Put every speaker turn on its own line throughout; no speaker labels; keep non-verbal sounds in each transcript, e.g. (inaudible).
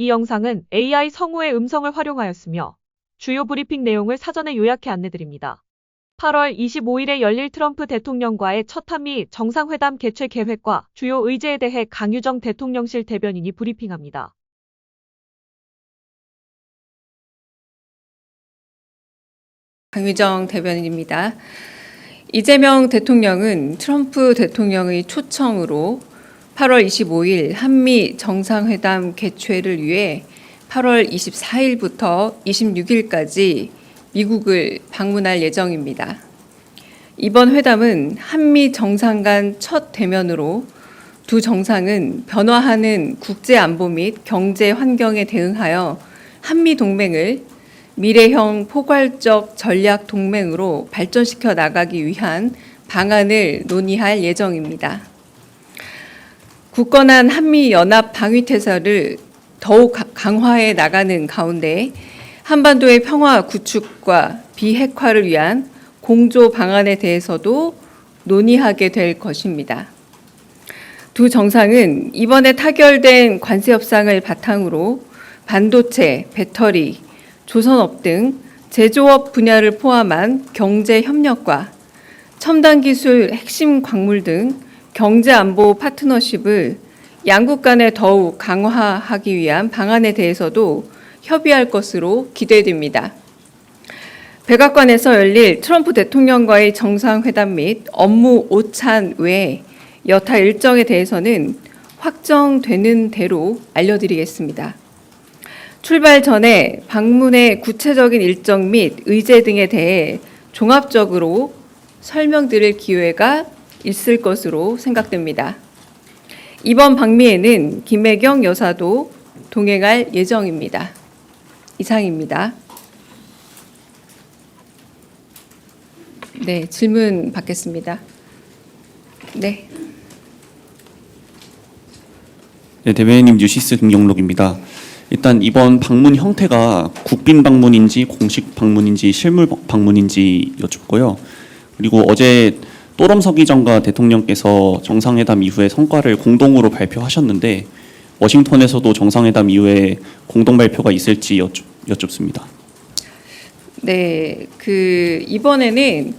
이 영상은 AI 성우의 음성을 활용하였으며 주요 브리핑 내용을 사전에 요약해 안내드립니다. 8월 25일에 열릴 트럼프 대통령과의 첫 한미 정상회담 개최 계획과 주요 의제에 대해 강유정 대통령실 대변인이 브리핑합니다.
강유정 대변인입니다. 이재명 대통령은 트럼프 대통령의 초청으로 8월 25일 한미 정상회담 개최를 위해 8월 24일부터 26일까지 미국을 방문할 예정입니다. 이번 회담은 한미 정상 간 첫 대면으로 두 정상은 변화하는 국제 안보 및 경제 환경에 대응하여 한미 동맹을 미래형 포괄적 전략 동맹으로 발전시켜 나가기 위한 방안을 논의할 예정입니다. 굳건한 한미 연합 방위 태세를 더욱 가- 강화해 나가는 가운데 한반도의 평화 구축과 비핵화를 위한 공조 방안에 대해서도 논의하게 될 것입니다. 두 정상은 이번에 타결된 관세 협상을 바탕으로 반도체, 배터리, 조선업 등 제조업 분야를 포함한 경제 협력과 첨단 기술, 핵심 광물 등 경제 안보 파트너십을 양국 간에 더욱 강화하기 위한 방안에 대해서도 협의할 것으로 기대됩니다. 백악관에서 열릴 트럼프 대통령과의 정상회담 및 업무 오찬 외 여타 일정에 대해서는 확정되는 대로 알려드리겠습니다. 출발 전에 방문의 구체적인 일정 및 의제 등에 대해 종합적으로 설명드릴 기회가 있을 것으로 생각됩니다. 이번 방미에는 김혜경 여사도 동행할 예정입니다. 이상입니다. 네, 질문 받겠습니다. 네.
네, 대변인님 뉴시스 김경록입니다. 일단 이번 방문 형태가 국빈 방문인지 공식 방문인지 실물 방문인지 여쭙고요. 그리고 어제 또럼 서기정과 대통령께서 정상회담 이후에 성과를 공동으로 발표하셨는데 워싱턴에서도 정상회담 이후에 공동 발표가 있을지 여쭙, 여쭙습니다.
네, 그 이번에는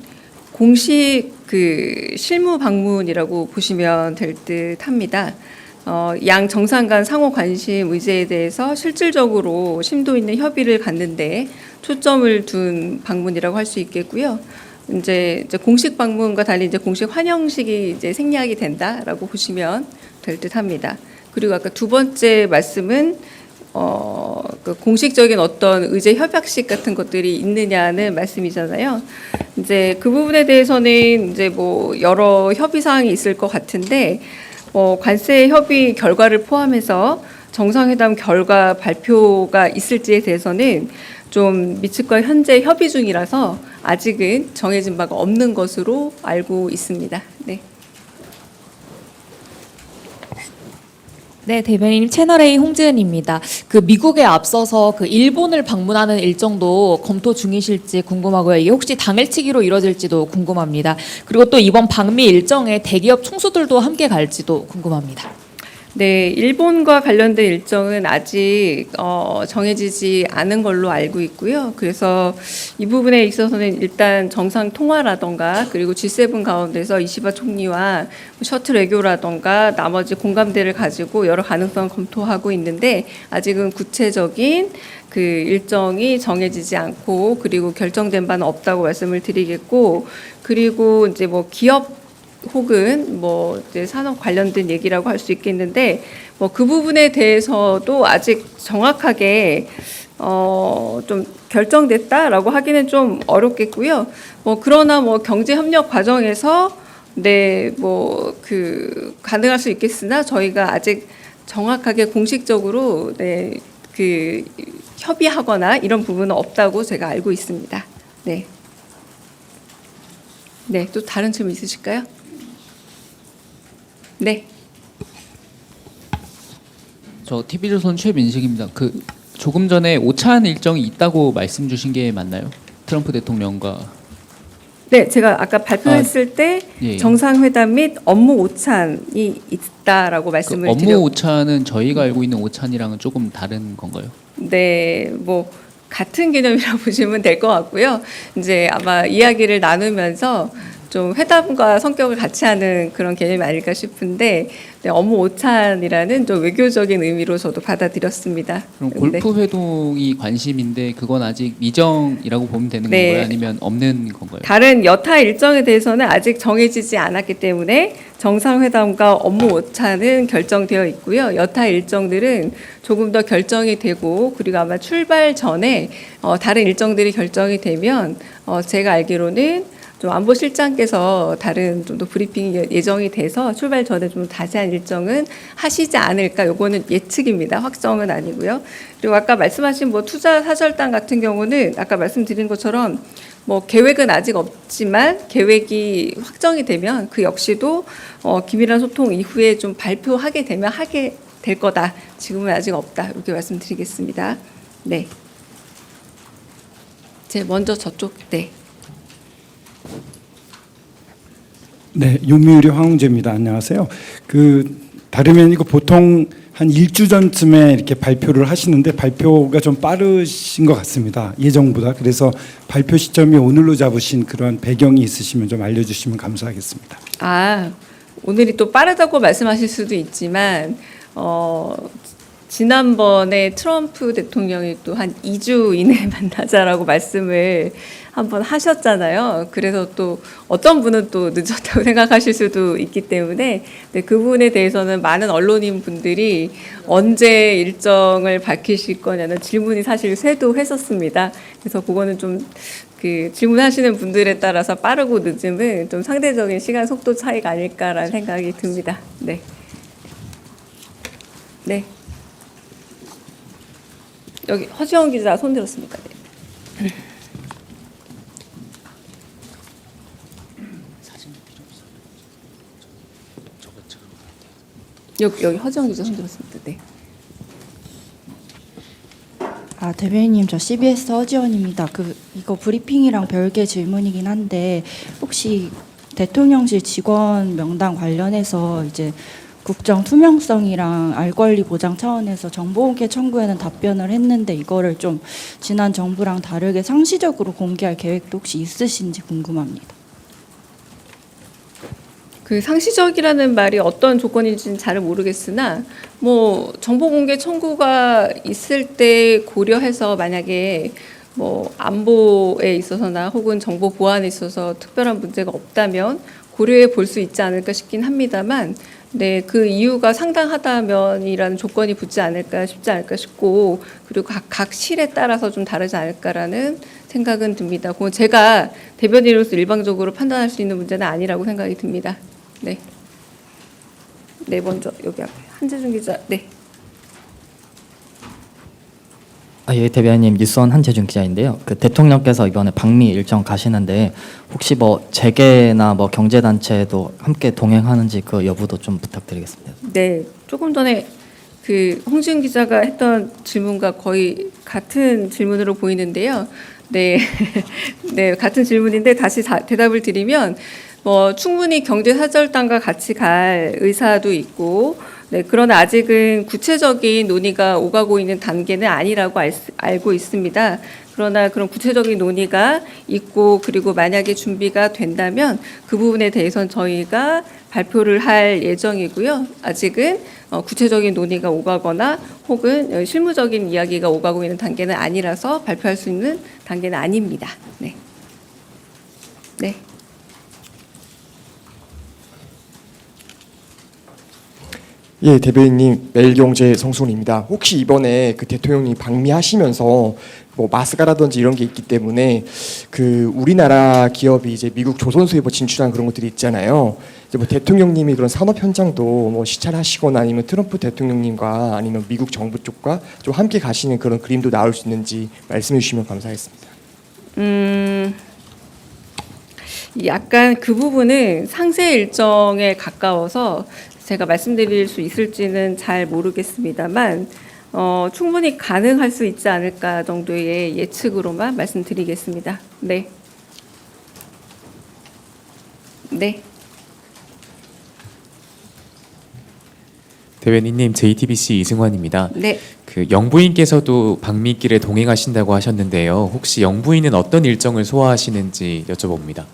공식 그 실무 방문이라고 보시면 될 듯합니다. 어, 양 정상 간 상호 관심 의제에 대해서 실질적으로 심도 있는 협의를 갖는데 초점을 둔 방문이라고 할 수 있겠고요. 이제, 이제 공식 방문과 달리 이제 공식 환영식이 이제 생략이 된다라고 보시면 될 듯합니다. 그리고 아까 두 번째 말씀은 어, 그 공식적인 어떤 의제 협약식 같은 것들이 있느냐는 말씀이잖아요. 이제 그 부분에 대해서는 이제 뭐 여러 협의 사항이 있을 것 같은데 뭐 관세 협의 결과를 포함해서 정상회담 결과 발표가 있을지에 대해서는 좀 미측과 현재 협의 중이라서 아직은 정해진 바가 없는 것으로 알고 있습니다. 네.
네, 대변인 채널A 홍지은입니다. 그 미국에 앞서서 그 일본을 방문하는 일정도 검토 중이실지 궁금하고요. 이게 혹시 당일치기로 이뤄질지도 궁금합니다. 그리고 또 이번 방미 일정에 대기업 총수들도 함께 갈지도 궁금합니다.
네, 일본과 관련된 일정은 아직 어, 정해지지 않은 걸로 알고 있고요. 그래서 이 부분에 있어서는 일단 정상 통화라던가 그리고 G7 가운데서 이시바 총리와 셔틀 외교라던가 나머지 공감대를 가지고 여러 가능성 검토하고 있는데 아직은 구체적인 그 일정이 정해지지 않고 그리고 결정된 바는 없다고 말씀을 드리겠고 그리고 이제 뭐 기업 혹은 뭐 이제 산업 관련된 얘기라고 할 수 있겠는데 뭐 그 부분에 대해서도 아직 정확하게 어좀 결정됐다라고 하기는 좀 어렵겠고요. 뭐 그러나 뭐 경제 협력 과정에서 네 뭐 그 가능할 수 있겠으나 저희가 아직 정확하게 공식적으로 네 그 협의하거나 이런 부분은 없다고 제가 알고 있습니다. 네. 네, 또 다른 질문 있으실까요? 네.
저 TV조선 최민식입니다. 그 조금 전에 오찬 일정이 있다고 말씀 주신 게 맞나요? 트럼프 대통령과
네, 제가 아까 발표했을 때
예, 예.
정상회담 및 업무 오찬이 있다라고
그
말씀을
업무
드렸
오찬은 저희가 알고 있는 오찬이랑은 조금 다른 건가요?
네, 뭐 같은 개념이라고 (laughs) 보시면 될 것 같고요. 이제 아마 이야기를 나누면서 좀 회담과 성격을 같이 하는 그런 개념이 아닐까 싶은데 네, 업무 오찬이라는 좀 외교적인 의미로 저도 받아들였습니다.
그럼
네.
골프 회동이 관심인데 그건 아직 미정이라고 보면 되는
네.
건가요? 아니면 없는 건가요?
다른 여타 일정에 대해서는 아직 정해지지 않았기 때문에 정상회담과 업무 오차는 결정되어 있고요. 여타 일정들은 조금 더 결정이 되고 그리고 아마 출발 전에 어, 다른 일정들이 결정이 되면 어, 제가 알기로는 좀 안보실장께서 다른 좀 더 브리핑이 예- 예정이 돼서 출발 전에 좀 자세한 일정은 하시지 않을까. 요거는 예측입니다. 확정은 아니고요. 그리고 아까 말씀하신 뭐 투자 사절단 같은 경우는 아까 말씀드린 것처럼 뭐 계획은 아직 없지만 계획이 확정이 되면 그 역시도 어, 긴밀한 소통 이후에 좀 발표하게 되면 하게 될 거다. 지금은 아직 없다. 이렇게 말씀드리겠습니다. 네. 제 먼저 저쪽 네.
네, 요미우리 황홍재입니다. 안녕하세요. 그 다름이 아니고 보통 한 일주 전쯤에 이렇게 발표를 하시는데 발표가 좀 빠르신 것 같습니다. 예정보다. 그래서 발표 시점이 오늘로 잡으신 그런 배경이 있으시면 좀 알려주시면 감사하겠습니다.
아, 오늘이 또 빠르다고 말씀하실 수도 있지만, 어, 지난번에 트럼프 대통령이 또 한 2주 이내에 (laughs) 만나자라고 말씀을 한번 하셨잖아요. 그래서 또 어떤 분은 또 늦었다고 (laughs) 생각하실 수도 있기 때문에 네, 그 부분에 대해서는 많은 언론인 분들이 언제 일정을 밝히실 거냐는 질문이 사실 쇄도 했었습니다. 그래서 그거는 좀 그 질문하시는 분들에 따라서 빠르고 늦음은 좀 상대적인 시간 속도 차이가 아닐까라는 생각이 듭니다. 네. 네. 여기 허지영 기자 손 들었습니다. 네. 여기 여기 허지영 기자 손 들었습니다. 네.
아, 대변인님, 저 CBS 허지원입니다. 그 이거 브리핑이랑 별개 질문이긴 한데 혹시 대통령실 직원 명단 관련해서 이제 국정 투명성이랑 알 권리 보장 차원에서 정보 공개 청구에는 답변을 했는데 이거를 좀 지난 정부랑 다르게 상시적으로 공개할 계획도 혹시 있으신지 궁금합니다.
그 상시적이라는 말이 어떤 조건인지는 잘 모르겠으나 뭐 정보 공개 청구가 있을 때 고려해서 만약에 뭐 안보에 있어서나 혹은 정보 보안에 있어서 특별한 문제가 없다면 고려해 볼 수 있지 않을까 싶긴 합니다만 네, 그 이유가 상당하다면이라는 조건이 붙지 않을까 싶지 않을까 싶고 그리고 각, 각 실에 따라서 좀 다르지 않을까라는 생각은 듭니다. 그건 제가 대변인으로서 일방적으로 판단할 수 있는 문제는 아니라고 생각이 듭니다. 네. 네, 먼저 여기 앞에 한재준 기자. 네.
아, 예, 대변인 뉴스원 한재준 기자인데요. 그 대통령께서 이번에 방미 일정 가시는데 혹시 뭐 재계나 뭐 경제 단체도 함께 동행하는지 그 여부도 좀 부탁드리겠습니다.
네, 조금 전에 그 홍지은 기자가 했던 질문과 거의 같은 질문으로 보이는데요. 네, (laughs) 네 같은 질문인데 다시 다, 대답을 드리면 뭐 충분히 경제 사절단과 같이 갈 의사도 있고, 네 그러나 아직은 구체적인 논의가 오가고 있는 단계는 아니라고 알, 수- 알고 있습니다. 그러나 그런 구체적인 논의가 있고 그리고 만약에 준비가 된다면 그 부분에 대해서는 저희가 발표를 할 예정이고요. 아직은 어, 구체적인 논의가 오가거나 혹은 어, 실무적인 이야기가 오가고 있는 단계는 아니라서 발표할 수 있는 단계는 아닙니다. 네. 네.
예, 대변인님 매일경제 성순입니다. 혹시 이번에 그 대통령이 방미하시면서 뭐 마스가라든지 이런 게 있기 때문에 그 우리나라 기업이 이제 미국 조선소에 진출한 그런 것들이 있잖아요. 이제 뭐 대통령님이 그런 산업 현장도 뭐 시찰하시거나 아니면 트럼프 대통령님과 아니면 미국 정부 쪽과 좀 함께 가시는 그런 그림도 나올 수 있는지 말씀해 주시면 감사하겠습니다.
음, 약간 그 부분은 상세 일정에 가까워서 제가 말씀드릴 수 있을지는 잘 모르겠습니다만 어, 충분히 가능할 수 있지 않을까 정도의 예측으로만 말씀드리겠습니다. 네. 네.
대변인님 JTBC 이승환입니다.
네.
그 영부인께서도 방미길에 동행하신다고 하셨는데요. 혹시 영부인은 어떤 일정을 소화하시는지 여쭤봅니다.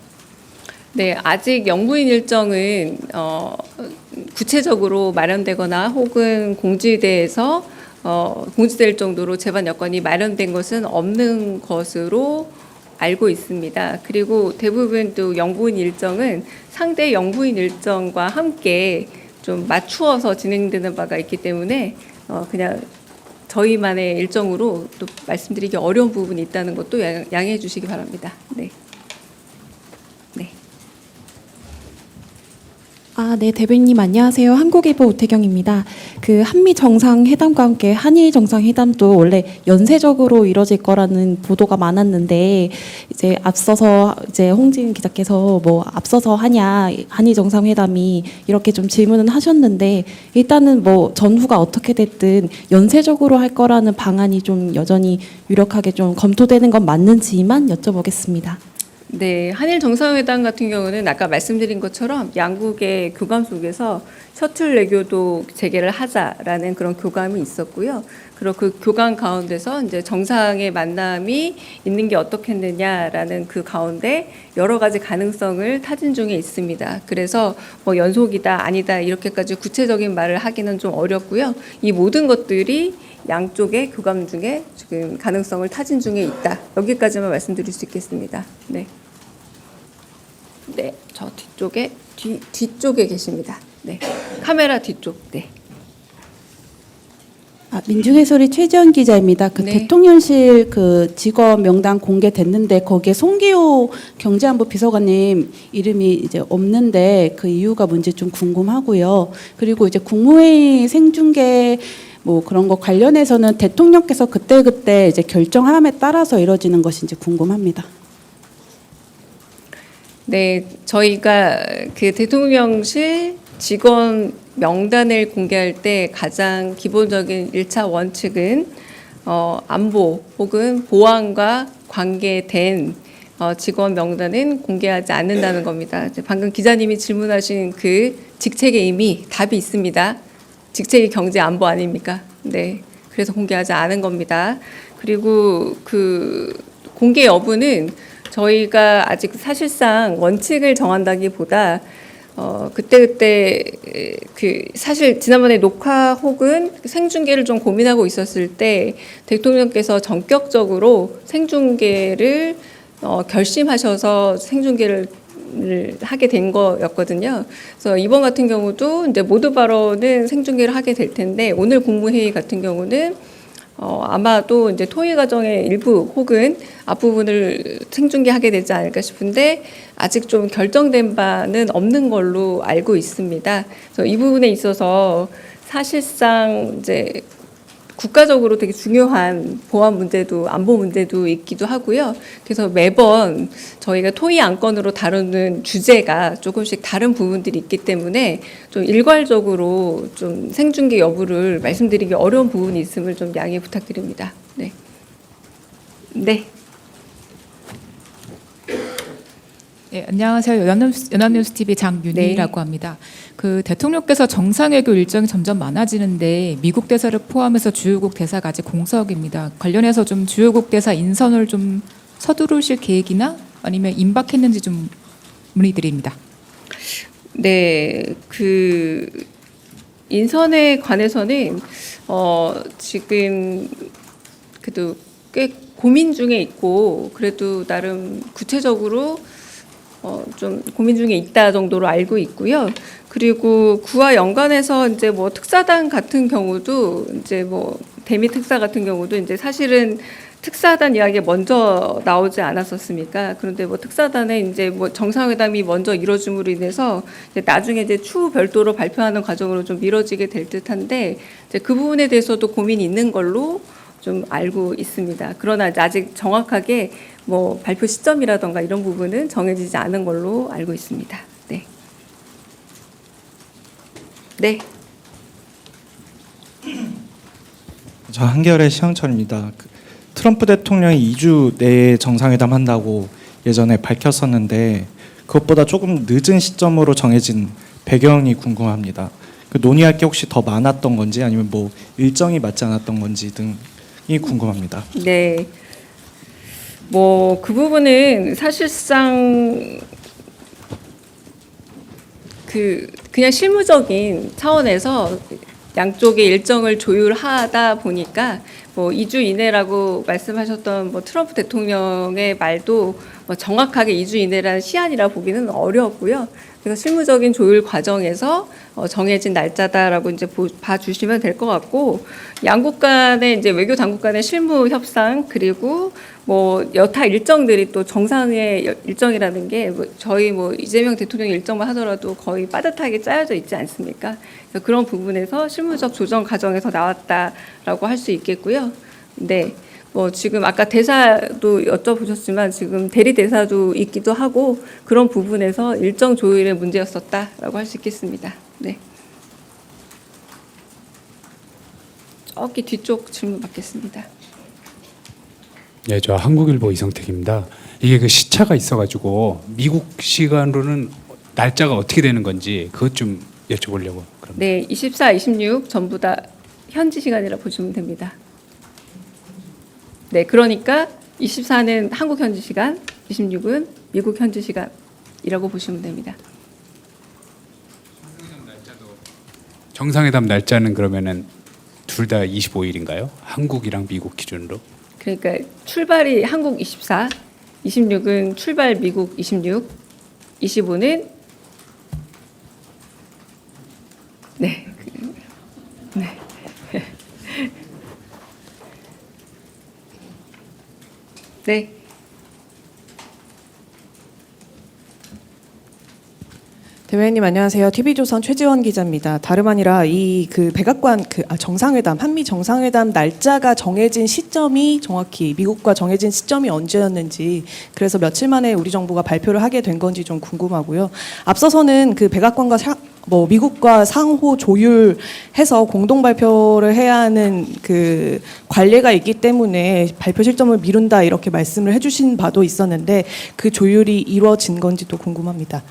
네, 아직 영부인 일정은 어, 구체적으로 마련되거나 혹은 공지대에서 어, 공지될 정도로 재반 여건이 마련된 것은 없는 것으로 알고 있습니다. 그리고 대부분 또 영부인 일정은 상대 영부인 일정과 함께 좀 맞추어서 진행되는 바가 있기 때문에 어, 그냥 저희만의 일정으로 또 말씀드리기 어려운 부분이 있다는 것도 양- 양해해 주시기 바랍니다. 네. 네.
아, 네, 대변인님 안녕하세요. 한국일보 오태경입니다. 그 한미 정상회담과 함께 한일 정상회담도 원래 연쇄적으로 이뤄질 거라는 보도가 많았는데 이제 앞서서 이제 홍진 기자께서 뭐 앞서서 하냐 한일 정상회담이 이렇게 좀 질문은 하셨는데 일단은 뭐 전후가 어떻게 됐든 연쇄적으로 할 거라는 방안이 좀 여전히 유력하게 좀 검토되는 건 맞는지만 여쭤보겠습니다.
네, 한일 정상회담 같은 경우는 아까 말씀드린 것처럼 양국의 교감 속에서 셔틀 외교도 재개를 하자라는 그런 교감이 있었고요. 그리고 그 교감 가운데서 이제 정상의 만남이 있는 게 어떻겠느냐라는 그 가운데 여러 가지 가능성을 타진 중에 있습니다. 그래서 뭐 연속이다 아니다 이렇게까지 구체적인 말을 하기는 좀 어렵고요. 이 모든 것들이 양쪽의 교감 중에 지금 가능성을 타진 중에 있다. 여기까지만 말씀드릴 수 있겠습니다. 네. 네, 저 뒤쪽에 뒤 뒤쪽에 계십니다. 네, 카메라 뒤쪽. 네.
아, 민중의 소리 최지원 기자입니다. 그
네.
대통령실 그 직원 명단 공개됐는데 거기에 송기호 경제안보 비서관님 이름이 이제 없는데 그 이유가 뭔지 좀 궁금하고요. 그리고 이제 국무회의 생중계 뭐 그런 거 관련해서는 대통령께서 그때 그때 이제 결정함에 따라서 이루어지는 것인지 궁금합니다.
네, 저희가 그 대통령실 직원 명단을 공개할 때 가장 기본적인 일차 원칙은 어, 안보 혹은 보안과 관계된 어, 직원 명단은 공개하지 않는다는 겁니다. 방금 기자님이 질문하신 그 직책에 이미 답이 있습니다. 직책이 경제 안보 아닙니까? 네. 그래서 공개하지 않은 겁니다. 그리고 그 공개 여부는 저희가 아직 사실상 원칙을 정한다기보다 어 그때 그때 그 사실 지난번에 녹화 혹은 생중계를 좀 고민하고 있었을 때 대통령께서 전격적으로 생중계를 어 결심하셔서 생중계를 를 하게 된 거였거든요. 그래서 이번 같은 경우도 이제 모두 발언은 생중계를 하게 될 텐데 오늘 국무회의 같은 경우는 어, 아마도 이제 토의 과정의 일부 혹은 앞부분을 생중계하게 되지 않을까 싶은데 아직 좀 결정된 바는 없는 걸로 알고 있습니다. 그래서 이 부분에 있어서 사실상 이제 국가적으로 되게 중요한 보안 문제도 안보 문제도 있기도 하고요. 그래서 매번 저희가 토의 안건으로 다루는 주제가 조금씩 다른 부분들이 있기 때문에 좀 일괄적으로 좀 생중계 여부를 말씀드리기 어려운 부분이 있음을 좀 양해 부탁드립니다. 네. 네.
네, 안녕하세요. 연합뉴스, 연합뉴스 TV 장윤희라고 합니다. 그 대통령께서 정상외교 일정이 점점 많아지는데 미국 대사를 포함해서 주요국 아직 공석입니다. 관련해서 좀 주요국 대사 인선을 좀 서두르실 계획이나 아니면 임박했는지 좀 문의드립니다.
네, 그 인선에 관해서는 어 지금 그래도 꽤 고민 중에 있고 그래도 나름 구체적으로 어 좀 고민 중에 있다 정도로 알고 있고요. 그리고 그와 연관해서 이제 뭐 특사단 같은 경우도 이제 뭐 대미 특사 같은 경우도 이제 사실은 특사단 이야기 먼저 나오지 않았었습니까? 그런데 뭐 특사단에 이제 뭐 정상회담이 먼저 이뤄짐으로 인해서 이제 나중에 이제 추후 별도로 발표하는 과정으로 좀 미뤄지게 될 듯한데 이제 그 부분에 대해서도 고민이 있는 걸로 좀 알고 있습니다. 그러나 아직 정확하게 뭐 발표 시점이라던가 이런 부분은 정해지지 않은 걸로 알고 있습니다. 네. 네. (clears throat)
저 한겨레 시영철입니다. 그 트럼프 대통령이 2주 내에 정상회담 한다고 예전에 밝혔었는데 그것보다 조금 늦은 시점으로 정해진 배경이 궁금합니다. 그 논의할 게 혹시 더 많았던 건지 아니면 뭐 일정이 맞지 않았던 건지 등이 궁금합니다.
네. 뭐 그 부분은 사실상 그 그냥 실무적인 차원에서 양쪽의 일정을 조율하다 보니까 뭐 2주 이내라고 말씀하셨던 뭐 트럼프 대통령의 말도 뭐 정확하게 2주 이내라는 시한이라 보기는 어렵고요. 그래서 실무적인 조율 과정에서 어, 정해진 날짜다라고 이제 보, 봐주시면 될 것 같고 양국 간의 이제 외교 당국 간의 실무 협상 그리고 뭐 여타 일정들이 또 정상의 여- 일정이라는 게뭐 저희 뭐 이재명 대통령 일정만 하더라도 거의 빠듯하게 짜여져 있지 않습니까? 그런 부분에서 실무적 조정 과정에서 나왔다라고 할 수 있겠고요. 네. 뭐 지금 아까 대사도 여쭤보셨지만 지금 대리 대사도 있기도 하고 그런 부분에서 일정 조율의 문제였었다라고 할 수 있겠습니다. 네. 저기 뒤쪽 질문 받겠습니다.
네, 저 한국일보 이성택입니다. 이게 그 시차가 있어가지고 미국 시간으로는 날짜가 어떻게 되는 건지 그것 좀 여쭤보려고 그럽니다.
네, 24, 26 전부 다 현지 시간이라 보시면 됩니다. 네, 그러니까 24는 한국 현지 시간, 26은 미국 현지 시간이라고 보시면 됩니다.
정상회담 날짜는 그러면은 둘 다 25일인가요? 한국이랑 미국 기준으로?
그러니까 출발이 한국 24, 26은 출발 미국 26, 25는 네. 그- 네. 네.
대변인님 안녕하세요. TV조선 최지원 기자입니다. 다름 아니라 이 그 백악관 그 아, 정상회담 한미 정상회담 날짜가 정해진 시점이 정확히 미국과 정해진 시점이 언제였는지 그래서 며칠 만에 우리 정부가 발표를 하게 된 건지 좀 궁금하고요. 앞서서는 그 백악관과 사, 뭐 미국과 상호 조율해서 공동 발표를 해야 하는 그 관례가 있기 때문에 발표 실점을 미룬다 이렇게 말씀을 해주신 바도 있었는데 그 조율이 이루어진 건지도 궁금합니다.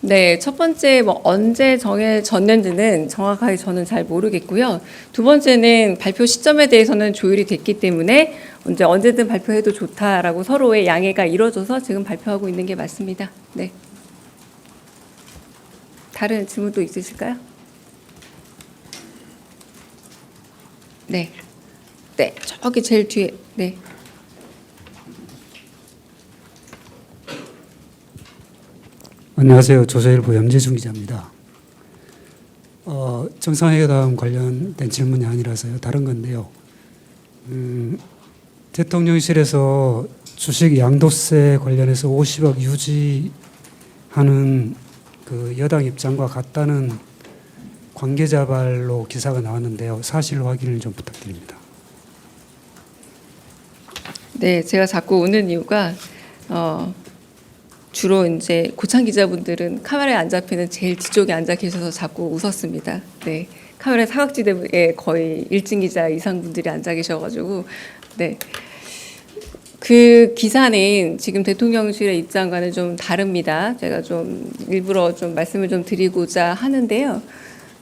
네, 첫 번째 뭐 언제 정해졌는지는 정확하게 저는 잘 모르겠고요. 두 번째는 발표 시점에 대해서는 조율이 됐기 때문에 언제 언제든 발표해도 좋다라고 서로의 양해가 이루어져서 지금 발표하고 있는 게 맞습니다. 네. 다른 질문 또 있으실까요? 네. 네, 저기 제일 뒤에. 네.
안녕하세요. 조선일보 염재중 기자입니다. 어, 정상회담 관련된 질문이 아니라서요. 다른 건데요. 음, 대통령실에서 주식 양도세 관련해서 50억 유지하는 그 여당 입장과 같다는 관계자 발로 기사가 나왔는데요. 사실 확인을 좀 부탁드립니다.
네, 제가 자꾸 웃는 이유가 어, 주로 이제 고창 기자분들은 카메라에 안 잡히는 제일 뒤쪽에 앉아 계셔서 자꾸 웃었습니다. 네, 카메라 사각지대에 거의 일진 기자 이상 분들이 앉아 계셔가지고 네. 그 기사는 지금 대통령실의 입장과는 좀 다릅니다. 제가 좀 일부러 좀 말씀을 좀 드리고자 하는데요.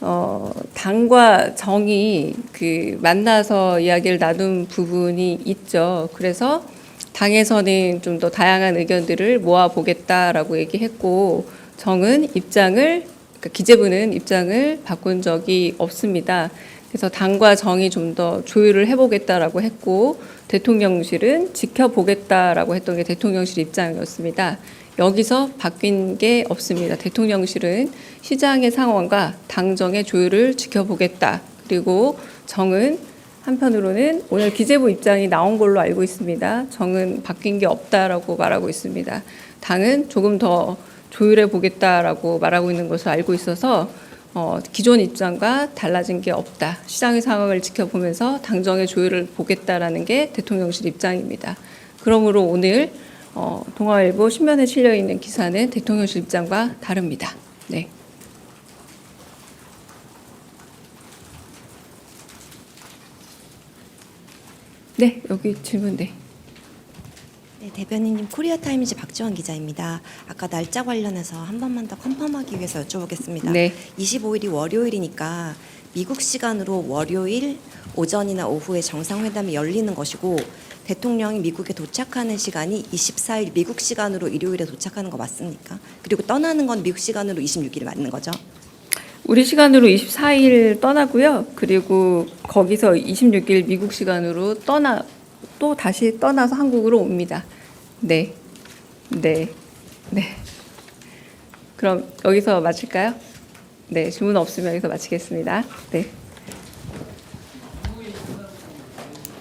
어, 당과 정이 그 만나서 이야기를 나눈 부분이 있죠. 그래서 당에서는 좀 더 다양한 의견들을 모아 보겠다라고 얘기했고 정은 입장을 그러니까 기재부는 입장을 바꾼 적이 없습니다. 그래서 당과 정이 좀 더 조율을 해보겠다라고 했고 대통령실은 지켜보겠다라고 했던 게 대통령실 입장이었습니다. 여기서 바뀐 게 없습니다. 대통령실은 시장의 상황과 당정의 조율을 지켜보겠다. 그리고 정은 한편으로는 오늘 기재부 입장이 나온 걸로 알고 있습니다. 정은 바뀐 게 없다라고 말하고 있습니다. 당은 조금 더 조율해 보겠다라고 말하고 있는 것을 알고 있어서 어, 기존 입장과 달라진 게 없다. 시장의 상황을 지켜보면서 당정의 조율을 보겠다라는 게 대통령실 입장입니다. 그러므로 오늘 어, 동아일보 신면에 실려 있는 기사는 대통령실 입장과 다릅니다. 네. 네, 여기 질문 네.
네, 대변인님 코리아 타임즈 박지원 기자입니다. 아까 날짜 관련해서 한 번만 더 컨펌하기 위해서 여쭤보겠습니다.
네.
25일이 월요일이니까 미국 시간으로 월요일 오전이나 오후에 정상회담이 열리는 것이고 대통령이 미국에 도착하는 시간이 24일 미국 시간으로 일요일에 도착하는 거 맞습니까? 그리고 떠나는 건 미국 시간으로 26일 맞는 거죠?
우리 시간으로 24일 떠나고요. 그리고 거기서 26일 미국 시간으로 떠나 또 다시 떠나서 한국으로 옵니다. 네. 네. 네. 그럼 여기서 마칠까요? 네, 질문 없으면 여기서 마치겠습니다. 네.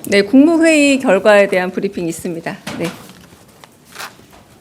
네, 국무회의 결과에 대한 브리핑 있습니다. 네.